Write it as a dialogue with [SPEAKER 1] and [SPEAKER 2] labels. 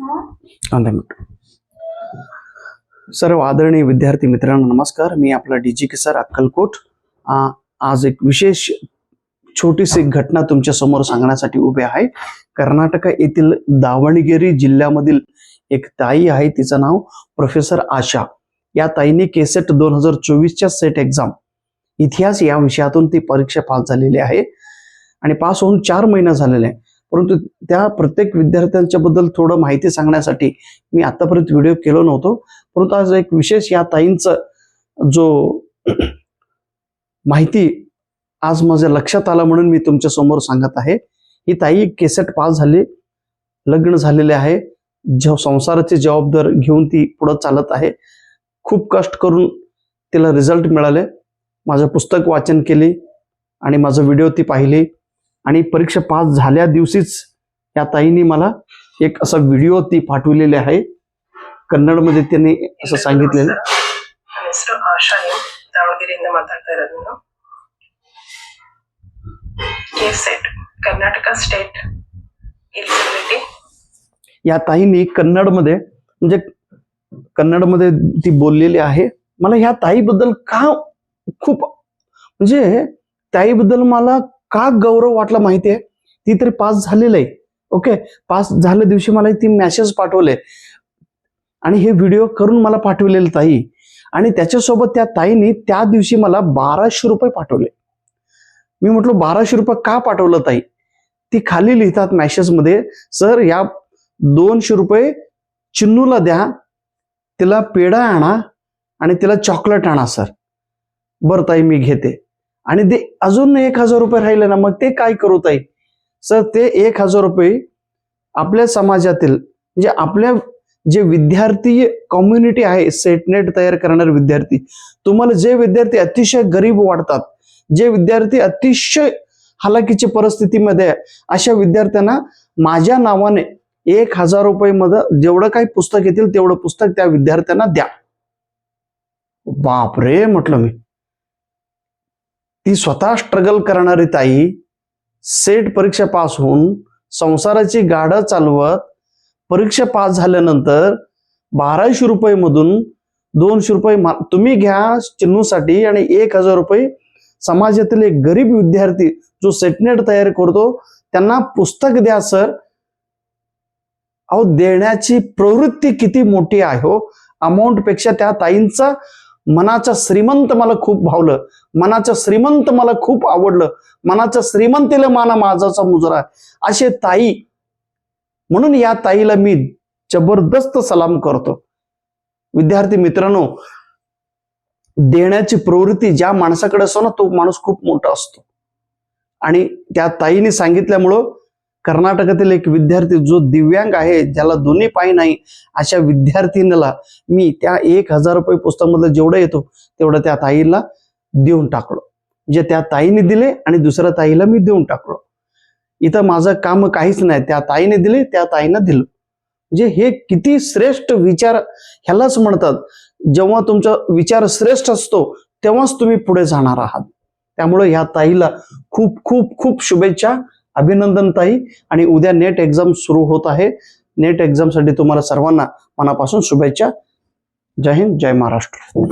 [SPEAKER 1] कांदा सर्व आदरणीय विद्यार्थी मित्रांनो नमस्कार. मी आपला डी के सर अक्कलकोट. आज एक विशेष छोटीशी घटना तुमच्यासमोर सांगण्यासाठी उभे आहे. कर्नाटक येथील दावणगिरी जिल्ह्यामधील एक ताई आहे तिचं नाव प्रोफेसर आशा. या ताईने केसेट दोन हजार चोवीसच्या सेट एक्झाम इतिहास या विषयातून ती परीक्षा पास झालेली आहे. आणि पास होऊन चार महिना झालेले आहे. परंतु त्या प्रत्येक विद्यार्थ्यांच्या बद्दल थोडं माहिती सांगण्यासाठी मी आतापर्यंत व्हिडिओ केलो नव्हतो. परंतु आज एक विशेष या ताईंचं जो माहिती आज माझ्या लक्षात आला म्हणून मी तुमच्यासमोर सांगत आहे. ही ताई केसेट पास झाली लग्न झालेले आहे. ज संसाराची जबाबदार घेऊन ती पुढं चालत आहे. खूप कष्ट करून तिला रिझल्ट मिळाले. माझं पुस्तक वाचन केली आणि माझं व्हिडिओ ती पाहिली. आणि परीक्षा पास झाल्या दिवशीच या ताईंनी मला एक असा व्हिडिओ ती पाठवलेली आहे. कन्नडमध्ये त्यांनी असं सांगितलेलं.
[SPEAKER 2] स्टेट
[SPEAKER 1] या ताईंनी कन्नडमध्ये म्हणजे कन्नडमध्ये ती बोललेली आहे. मला ह्या ताईबद्दल का खूप म्हणजे ताईबद्दल मला का गौरव वाटला माहितीये? ती तरी पास झालेलं आहे. ओके पास झाल्या दिवशी मला ती मेसेज पाठवले. आणि हे व्हिडिओ करून मला पाठवलेलं ताई. आणि त्याच्यासोबत त्या ताईने त्या दिवशी मला बाराशे रुपये पाठवले. मी म्हटलो बाराशे रुपये का पाठवलं ताई? ती खाली लिहितात मेसेजमध्ये सर या दोनशे रुपये चिन्नूला द्या. तिला पेढा आणा आणि तिला चॉकलेट आणा सर. बरं ताई मी घेते. आणि ते अजून एक हजार रुपये राहिले ना मग ते काय करू ताई? सर ते एक हजार रुपये आपल्या समाजातील म्हणजे आपल्या जे विद्यार्थी कम्युनिटी आहे सेटनेट तयार करणारे विद्यार्थी तुम्हाला जे विद्यार्थी अतिशय गरीब वाटतात जे विद्यार्थी अतिशय हालाकीच्या परिस्थितीमध्ये आहे, अशा विद्यार्थ्यांना माझ्या नावाने एक हजार रुपये मध्ये जेवढं काही पुस्तक येतील तेवढं पुस्तक त्या विद्यार्थ्यांना द्या. बापरे म्हटलं मी. ती स्वतः स्ट्रगल करणारी ताई सेट परीक्षा पास होऊन संसाराची गाडं चालवत परीक्षा पास झाल्यानंतर बाराशे रुपये मधून दोनशे रुपये मा- तुम्ही घ्या चिन्हूसाठी आणि एक हजार रुपये समाजातील एक गरीब विद्यार्थी जो सेटनेट तयार करतो त्यांना पुस्तक द्या सर. अहो देण्याची प्रवृत्ती किती मोठी आहे हो. अमाऊंटपेक्षा त्या ताईंचा मनाचा श्रीमंत मला खूप भावलं. मनाचं श्रीमंत मला खूप आवडलं. मनाचं श्रीमंतीला माना माझाचा मुजरा असे ताई म्हणून या ताईला मी जबरदस्त सलाम करतो. विद्यार्थी मित्रांनो देण्याची प्रवृत्ती ज्या माणसाकडे असतो ना तो माणूस खूप मोठा असतो. आणि त्या ताईने सांगितल्यामुळं कर्नाटकातील एक विद्यार्थी जो दिव्यांग आहे ज्याला दोन्ही पाय नाही अशा विद्यार्थिनीला मी त्या एक हजार रुपये पुस्तकामधलं जेवढं येतो तेवढं त्या ताईला देऊन टाकलो. म्हणजे त्या ताईने दिले आणि दुसऱ्या ताईला मी देऊन टाकलो. इथं माझं काम काहीच नाही. त्या ताईने दिले त्या ताईनं दिलं. म्हणजे हे किती श्रेष्ठ विचार ह्यालाच म्हणतात. जेव्हा तुमचा विचार श्रेष्ठ असतो तेव्हाच तुम्ही पुढे जाणार आहात. त्यामुळे ह्या ताईला खूप खूप खूप शुभेच्छा. अभिनंदन ताई. आणि उद्या नेट एक्झाम सुरू होत आहे. नेट एक्झामसाठी तुम्हाला सर्वांना मनापासून शुभेच्छा. जय हिंद जय महाराष्ट्र.